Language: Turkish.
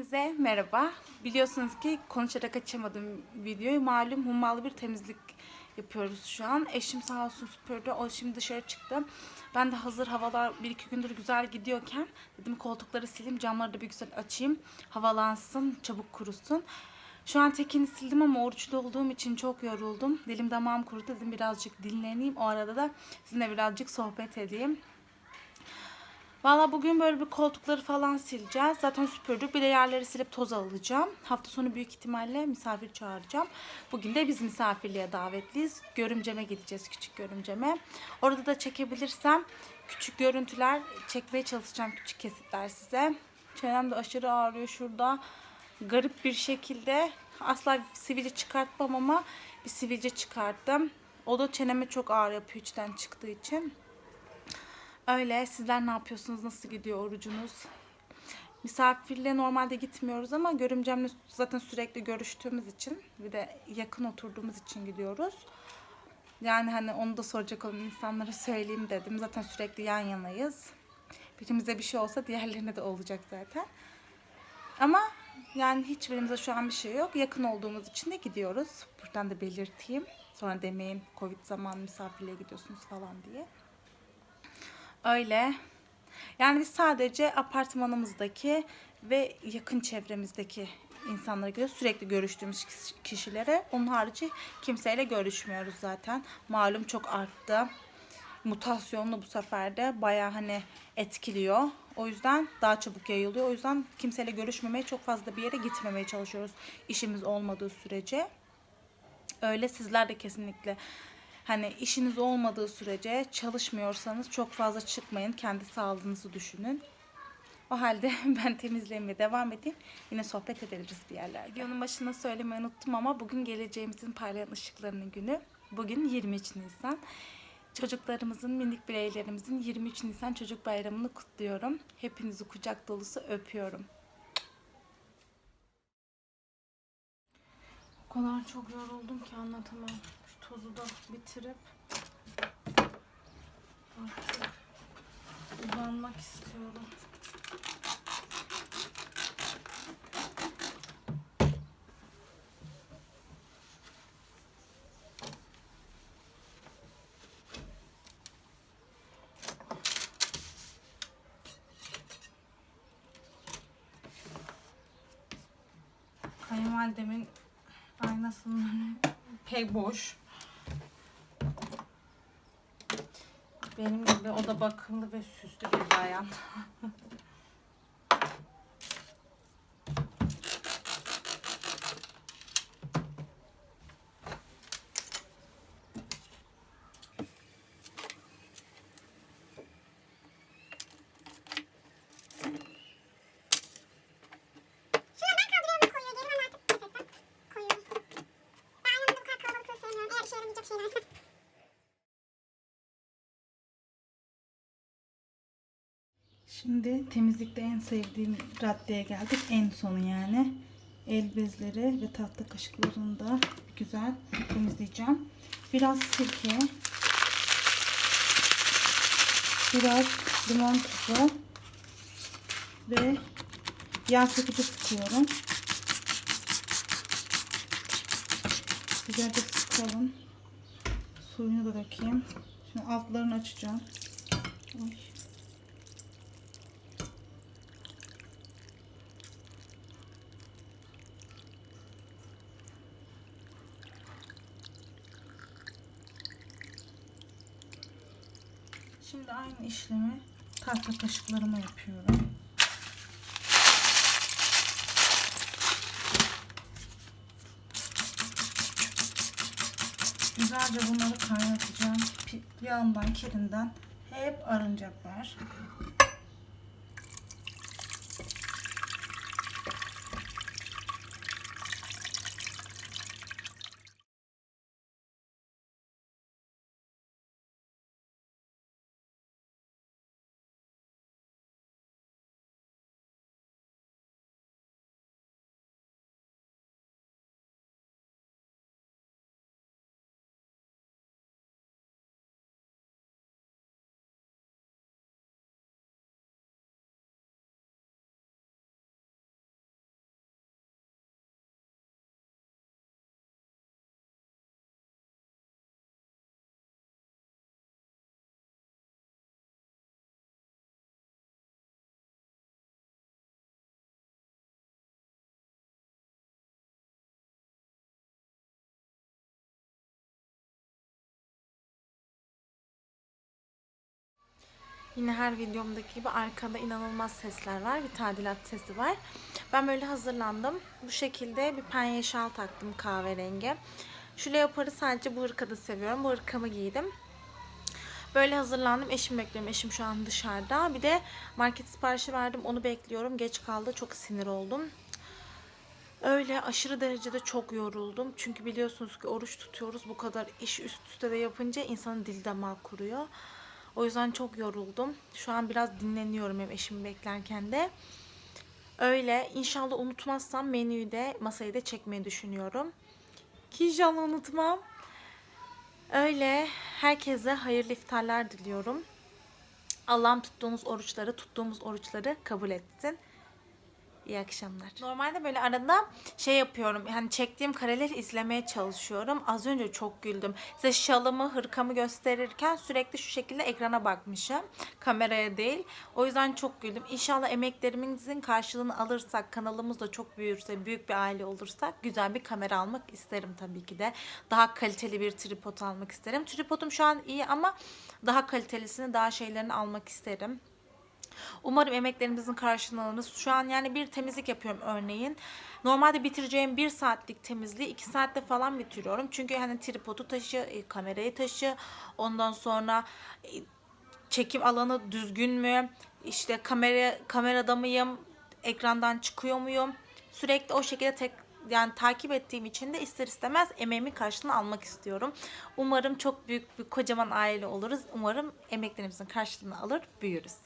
Hepinize merhaba. Biliyorsunuz ki konuşarak açamadım videoyu. Malum hummalı bir temizlik yapıyoruz şu an. Eşim sağ olsun süpürdü. O şimdi dışarı çıktı. Ben de hazır havalar bir iki gündür güzel gidiyorken dedim koltukları sileyim, camları da bir güzel açayım. Havalansın, çabuk kurusun. Şu an tekini sildim ama oruçlu olduğum için çok yoruldum. Dilim damağım kurudu. Dedim birazcık dinleneyim. O arada da sizinle birazcık sohbet edeyim. Valla bugün böyle bir koltukları falan sileceğiz. Zaten süpürdük. Bir de yerleri silip toz alacağım. Hafta sonu büyük ihtimalle misafir çağıracağım. Bugün de biz misafirliğe davetliyiz. Görümceme gideceğiz. Küçük görümceme. Orada da çekebilirsem küçük görüntüler çekmeye çalışacağım. Küçük kesitler size. Çenem de aşırı ağrıyor şurada. Garip bir şekilde asla sivilce çıkartmam ama bir sivilce çıkarttım. O da çeneme çok ağrı yapıyor içten çıktığı için. Öyle. Sizler ne yapıyorsunuz? Nasıl gidiyor orucunuz? Misafirliğe normalde gitmiyoruz ama görümcemle zaten sürekli görüştüğümüz için bir de yakın oturduğumuz için gidiyoruz. Yani hani onu da soracak olan insanlara söyleyeyim dedim. Zaten sürekli yan yanayız. Birimize bir şey olsa diğerlerine de olacak zaten. Ama yani hiçbirimize şu an bir şey yok. Yakın olduğumuz için de gidiyoruz. Buradan da belirteyim. Sonra demeyin Covid zamanı misafirliğe gidiyorsunuz falan diye. Öyle. Yani biz sadece apartmanımızdaki ve yakın çevremizdeki insanlara göre sürekli görüştüğümüz kişi- kişilere. Onun harici kimseyle görüşmüyoruz zaten. Malum çok arttı. Mutasyonlu bu sefer de baya hani etkiliyor. O yüzden daha çabuk yayılıyor. O yüzden kimseyle görüşmemeye çok fazla bir yere gitmemeye çalışıyoruz. işimiz olmadığı sürece. Öyle sizler de kesinlikle hani işiniz olmadığı sürece çalışmıyorsanız çok fazla çıkmayın. Kendi sağlığınızı düşünün. O halde ben temizlemeye devam edeyim. Yine sohbet ederiz bir yerlerde. Videonun başında söylemeyi unuttum ama bugün geleceğimizin parlayan ışıklarının günü. Bugün 23 Nisan. Çocuklarımızın, minik bireylerimizin 23 Nisan Çocuk Bayramı'nı kutluyorum. Hepinizi kucak dolusu öpüyorum. O kadar çok yoruldum ki anlatamam. Tozu da bitirip artık uzanmak istiyorum. Kayınvalidemin aynasının önü pek boş. Benim gibi o da bakımlı ve süslü bir bayan. Şimdi temizlikte en sevdiğim raddeye geldik. En sonu yani. El bezleri ve tahta kaşıklarını da güzel temizleyeceğim. Biraz sirke. Biraz limon tuzu. Ve yağ sıkıcı sıkıyorum. Güzelce sıkalım. Suyunu da dökeyim. Şimdi altlarını açacağım. Ay. Şimdi aynı işlemi tahta kaşıklarıma yapıyorum. Güzelce bunları kaynatacağım. Yağından, kirinden hep arınacaklar. Yine her videomdaki gibi arkada inanılmaz sesler var. Bir tadilat sesi var. Ben böyle hazırlandım. Bu şekilde bir penye şal taktım kahverengi. Şu leoparı sadece bu hırkada seviyorum. Bu hırkamı giydim. Böyle hazırlandım. Eşim bekliyorum. Eşim şu an dışarıda. Bir de market siparişi verdim. Onu bekliyorum. Geç kaldı. Çok sinir oldum. Öyle aşırı derecede çok yoruldum. Çünkü biliyorsunuz ki oruç tutuyoruz. Bu kadar iş üst üste de yapınca insanın dil damağı kuruyor. O yüzden çok yoruldum. Şu an biraz dinleniyorum hem eşimi beklerken de. Öyle inşallah unutmazsam menüyü de masayı da çekmeyi düşünüyorum. Ki inşallah unutmam. Öyle herkese hayırlı iftarlar diliyorum. Allah'ım tuttuğumuz oruçları, tuttuğumuz oruçları kabul etsin. İyi akşamlar. Normalde böyle arada şey yapıyorum. Yani çektiğim kareleri izlemeye çalışıyorum. Az önce çok güldüm. Size şalımı, hırkamı gösterirken sürekli şu şekilde ekrana bakmışım. Kameraya değil. O yüzden çok güldüm. İnşallah emeklerimizin karşılığını alırsak, kanalımız da çok büyürse, büyük bir aile olursak güzel bir kamera almak isterim tabii ki de. Daha kaliteli bir tripod almak isterim. Tripodum şu an iyi ama daha kalitelisini, daha şeylerini almak isterim. Umarım emeklerimizin karşılığını alırız. Şu an yani bir temizlik yapıyorum örneğin. Normalde bitireceğim bir saatlik temizliği iki saatte falan bitiriyorum. Çünkü hani tripodu taşı, e, kamerayı taşı, ondan sonra e, çekim alanı düzgün mü? İşte kamera kamerada mıyım? Ekrandan çıkıyor muyum? Sürekli o şekilde tek yani takip ettiğim için de ister istemez emeğimin karşılığını almak istiyorum. Umarım çok büyük bir kocaman aile oluruz. Umarım emeklerimizin karşılığını alır, büyürüz.